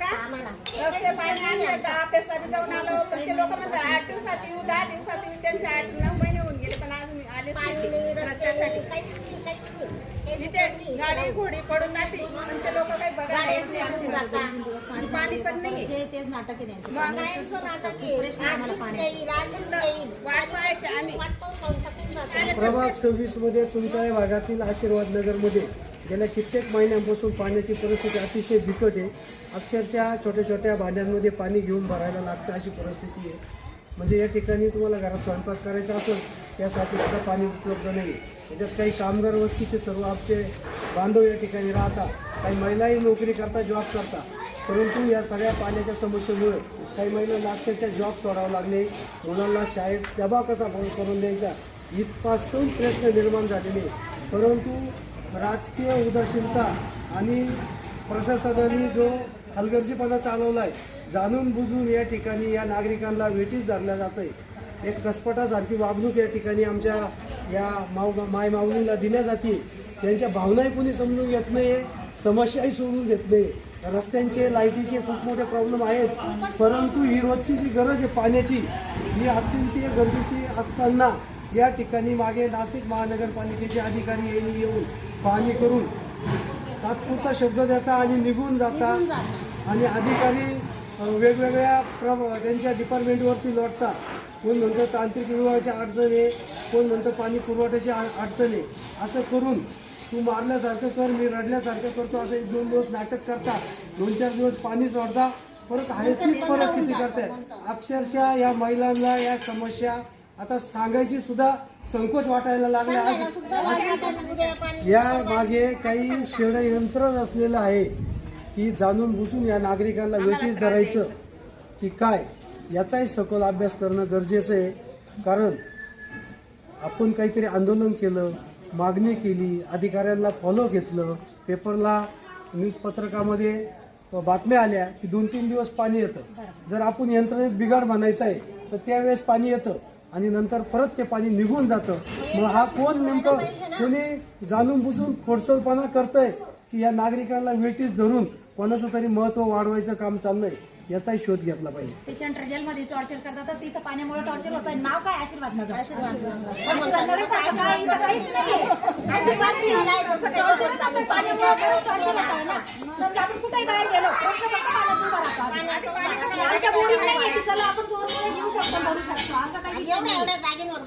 का? रस्ते पाणी आले होता अभ्यासाने जाऊन आलो पण ते लोक म्हणतात आठ दिवसात येऊ दहा दिवसात येऊ त्यांचे आठ नऊ महिने होऊन गेले पण अजून आले रस्त्यासाठी. गाडी घोडी पडून जाते. पण ते लोक नाही आमची जाता. आणि पाणी पण नाही जे तेच नाटक आहे त्यांचे मग नाटक आहे. प्रश्न आम्हाला पाण्याचा. येईल, येईल. वाट पाहायची आम्ही वाट पाहून पाहून थकून जातो. प्रभाग सव्वीसमध्ये चुंचाळे भागातील आशीर्वाद नगरमध्ये गेल्या कित्येक महिन्यांपासून पाण्याची परिस्थिती अतिशय बिकट आहे अक्षरशः छोट्या छोट्या भांड्यांमध्ये पाणी घेऊन भरायला लागतं अशी परिस्थिती आहे म्हणजे या ठिकाणी तुम्हाला घरात स्वयंपाक करायचा असेल त्यासाठी सुद्धा पाणी उपलब्ध नाही त्याच्यात काही कामगार वस्तीचे सर्व आमचे बांधव या ठिकाणी राहतात. काही महिलाही नोकरी करता जॉब करतात. परंतु या सगळ्या पाण्याच्या समस्येमुळे काही महिलांना अक्षरशः जॉब सोडावं लागले. मुलांना शाळेत दबा कसा बंद करून द्यायचा? इथपासून प्रश्न निर्माण झालेले. परंतु राजकीय उदासीनता आणि प्रशासनाने जो हलगर्जीपणा चालवला आहे जाणून बुजून या ठिकाणी या नागरिकांना वेटीस धरल्या जात आहे एक कसपटासारखी वागणूक या ठिकाणी आमच्या या माव माय माऊलीला दिल्या जाते त्यांच्या भावनाही कोणी समजून घेत नाही समस्याही सोडून घेत नाही रस्त्यांचे लाईटीचे खूप मोठे प्रॉब्लेम आहेच परंतु ही रोजची जी गरज आहे पाण्याची ही अत्यंत गरजेची असताना या ठिकाणी मागे नाशिक महानगरपालिकेचे अधिकारी यांनी येऊन पाहणी करून तात्पुरता शब्द देता आणि निघून जाता. आणि अधिकारी वेगवेगळ्या प्र त्यांच्या डिपार्टमेंटवरती लोटतात कोण म्हणतं तांत्रिक विभागाच्या अडचण आहे कोण म्हणतं पाणी पुरवठ्याची अडचण. आहे असं करून तू मारल्यासारखं कर मी रडल्यासारखं करतो असं एक दोन दिवस नाटक करता दोन चार दिवस पाणी सोडता परत आहे तीच परिस्थिती करताय अक्षरशः या महिलांना या समस्या आता सांगायची सुद्धा संकोच वाटायला लागला अशी. या मागे काही षडयंत्र असलेलं आहे. की जाणून बुजून या नागरिकांना वेटीस धरायचं की काय याचाही सखोल अभ्यास करणं गरजेचं आहे. कारण आपण काहीतरी आंदोलन केलं मागणी केली अधिकाऱ्यांना फॉलो घेतलं पेपरला न्यूज पत्रकामध्ये बातम्या आल्या की दोन तीन दिवस पाणी येतं. जर आपण यंत्रणेत बिघाड म्हणायचं आहे तर त्यावेळेस पाणी येतं आणि नंतर परत ते पाणी निघून जातं. मग हा कोण नेमकं कोणी जाणून बुजून खोडसलपणा करतंय? की या नागरिकांना वेटीस धरून कोणाचं तरी महत्त्व वाढवायचं काम चाललंय याचाही शोध घेतला पाहिजे. सेंट्रल जेलमध्ये टॉर्चर करतातच इथं पाण्यामुळे टॉर्चर होत नाव काय? आशीर्वाद नगर. आशीर्वाद नगर. सारखं काय? इथं काहीच नाहीये. आशीर्वाद नाही. टॉर्चरच होतंय, पाण्यामुळे खरंच टॉर्चर होतंय ना. समजा आपण कुठेही बाहेर गेलो प्रश्न फक्त पाण्याचा उभा राहतो आम्ही. आमच्या बोरिंग नाहीये की चला आपण घेऊ शकतो भरू शकतो. असं काही विषय नाही. जागेवर